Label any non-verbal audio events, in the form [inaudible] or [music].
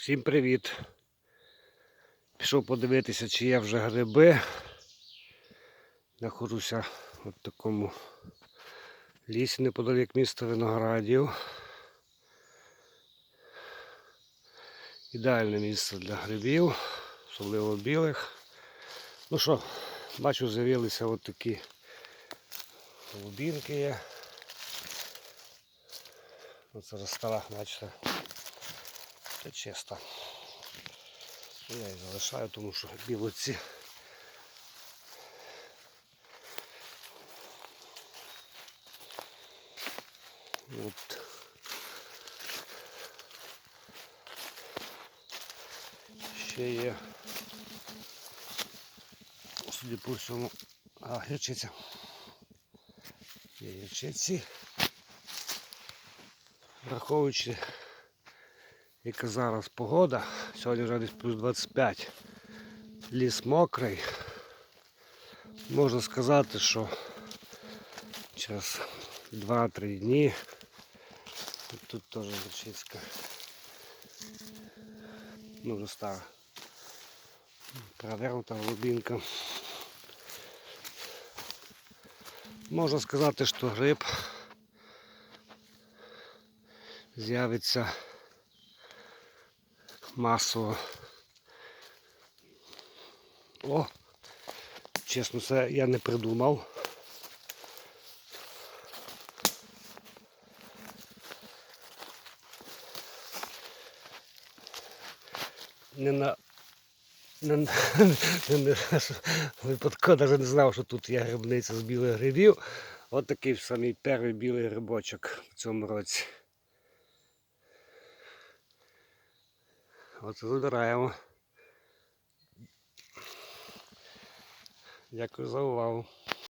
Всім привіт! Пішов подивитися, чи є вже гриби. Знаходжуся в такому лісі неподалік міста Виноградів. Ідеальне місце для грибів, особливо білих. Ну що, бачу, з'явилися от такі голубінки є. Оце зараз стара, бачите. Це чисто. Я їх залишаю, тому що білоці. От. Ще є. Судя по всьому. А, гірчиця. Є гірчиці. Враховуючи яка зараз погода, сьогодні вже десь плюс 25, ліс мокрий. Можна сказати, що через 2-3 дні тут теж Верчицька. Ну вже стара. Провернута глубинка. Можна сказати, що гриб з'явиться масово. О! Чесно, це я не придумав. Не на не, [laughs] не, не, випадково навіть не знав, що тут є грибниця з білих грибів. От самий перший білий грибочок в цьому році. Оце забираємо. Дякую за увагу.